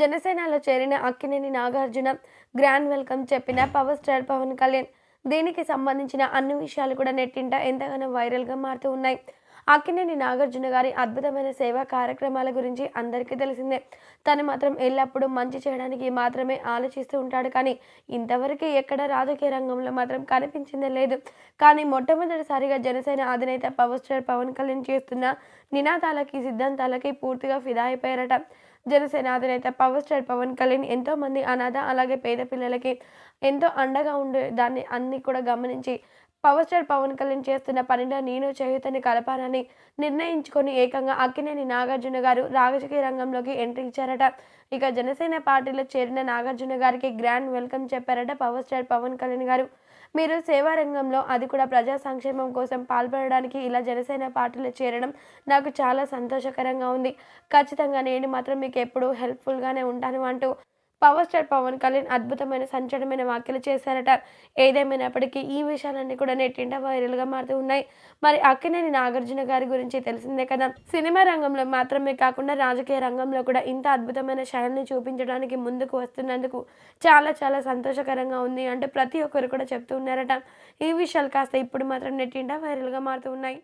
జనసేనలో చేరిన Akkineni Nagarjuna grand welcome చెప్పిన పవర్ స్టార్ పవన్ కళ్యాణ్. దీనికి సంబంధించిన అన్ని విషయాలు కూడా నెట్టింట ఎంతగానో వైరల్గా మారుతూ ఉన్నాయి. అక్కినేని నాగార్జున గారి అద్భుతమైన సేవా కార్యక్రమాల గురించి అందరికీ తెలిసిందే. తను మాత్రం ఎల్లప్పుడూ మంచి చేయడానికి మాత్రమే ఆలోచిస్తూ ఉంటాడు కానీ ఇంతవరకు ఎక్కడ రాజకీయ రంగంలో మాత్రం కనిపించిందే లేదు. కానీ మొట్టమొదటిసారిగా జనసేన అధినేత పవర్ స్టార్ పవన్ కళ్యాణ్ చేస్తున్న నినాదాలకి సిద్ధాంతాలకి పూర్తిగా ఫిదా అయిపోయారట. జనసేన అధినేత పవర్ స్టార్ పవన్ కళ్యాణ్ ఎంతో మంది అనాథ అలాగే పేద పిల్లలకి ఎంతో అండగా ఉండే దాన్ని అన్ని కూడా గమనించి పవర్ స్టార్ పవన్ కళ్యాణ్ చేస్తున్న పనిలో నేను చేయుతని కలపాలని నిర్ణయించుకొని ఏకంగా అక్కినేని నాగార్జున గారు రాజకీయ రంగంలోకి ఎంట్రీ ఇచ్చారట. ఇక జనసేన పార్టీలో చేరిన నాగార్జున గారికి గ్రాండ్ వెల్కమ్ చెప్పారట పవర్ స్టార్ పవన్ కళ్యాణ్ గారు. మీరు సేవారంగంలో అది కూడా ప్రజా సంక్షేమం కోసం పాల్పడడానికి ఇలా జనసేన పార్టీలో చేరడం నాకు చాలా సంతోషకరంగా ఉంది. ఖచ్చితంగా నేను మాత్రం మీకు ఎప్పుడూ హెల్ప్ఫుల్గానే ఉంటాను అంటూ పవర్ స్టార్ పవన్ కళ్యాణ్ అద్భుతమైన సంచలనమైన వ్యాఖ్యలు చేశారట. ఏదేమైనప్పటికీ ఈ విషయాలన్నీ కూడా నెట్టింట వైరల్గా మారుతూ ఉన్నాయి. మరి అక్కినేని నాగార్జున గారి గురించి తెలిసిందే కదా. సినిమా రంగంలో మాత్రమే కాకుండా రాజకీయ రంగంలో కూడా ఇంత అద్భుతమైన శైలిని చూపించడానికి ముందుకు వస్తున్నందుకు చాలా చాలా సంతోషకరంగా ఉంది అంటే ప్రతి ఒక్కరు కూడా చెప్తూ ఉన్నారట. ఈ విషయాలు కాస్త ఇప్పుడు మాత్రం నెట్టింట వైరల్గా మారుతూ ఉన్నాయి.